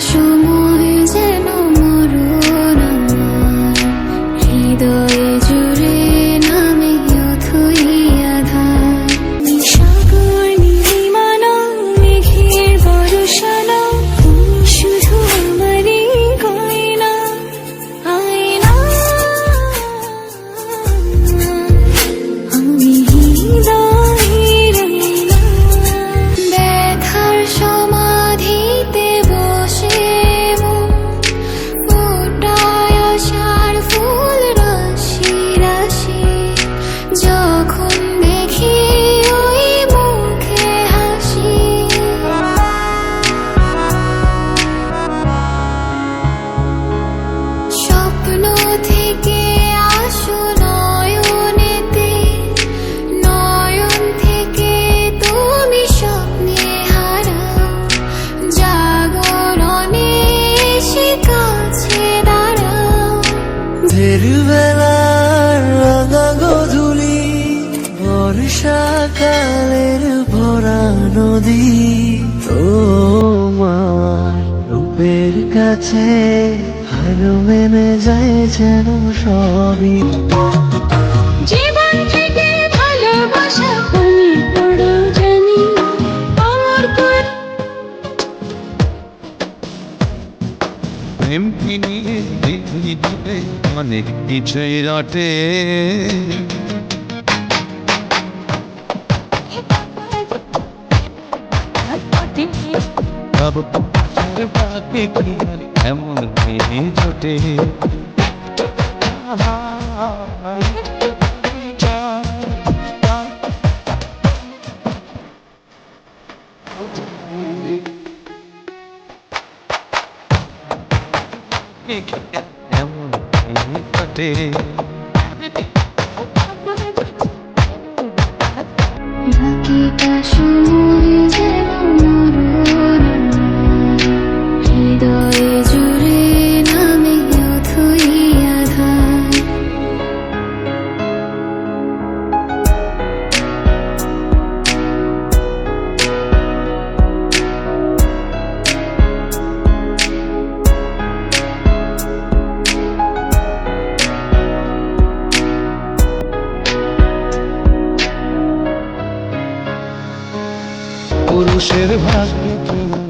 树。বেলার রাঙা গধুলি বর্ষাকালের ভরা নদী। তোমার রূপের কাছে ভালো মেনে যায় যেন সবই। এমনি নিয়ে দিল্লিতে অনেক কিছুই রটে। এমন জোটে। Okay. এমন ঘটে পুরুষের ভাগ্যে